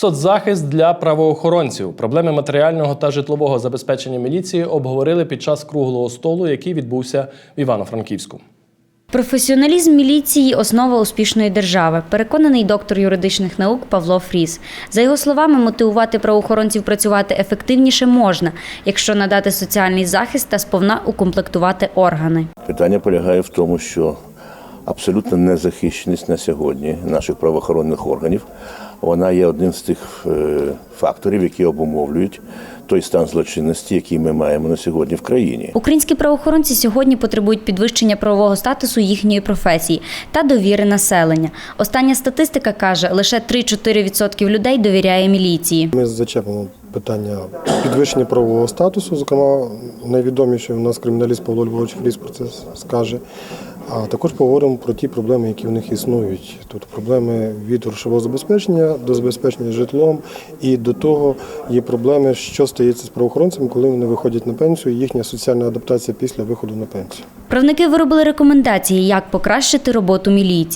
Соцзахист для правоохоронців. Проблеми матеріального та житлового забезпечення міліції обговорили під час круглого столу, який відбувся в Івано-Франківську. Професіоналізм міліції основа успішної держави, переконаний доктор юридичних наук Павло Фріс. За його словами, мотивувати правоохоронців працювати ефективніше можна, якщо надати соціальний захист та сповна укомплектувати органи. Питання полягає в тому, що абсолютна незахищеність на сьогодні наших правоохоронних органів вона є одним з тих е, факторів, які обумовлюють той стан злочинності, який ми маємо на сьогодні в країні. Українські правоохоронці сьогодні потребують підвищення правового статусу їхньої професії та довіри населення. Остання статистика каже, лише 3-4% людей довіряє міліції. Ми зачепимо питання підвищення правового статусу. Зокрема, найвідоміший у нас криміналіст Павло Львович Фріс про це скаже. А також поговоримо про ті проблеми, які в них існують. Тут проблеми від грошового забезпечення до забезпечення житлом, і до того є проблеми, що стається з правоохоронцями, коли вони виходять на пенсію, їхня соціальна адаптація після виходу на пенсію. Правники виробили рекомендації, як покращити роботу міліції.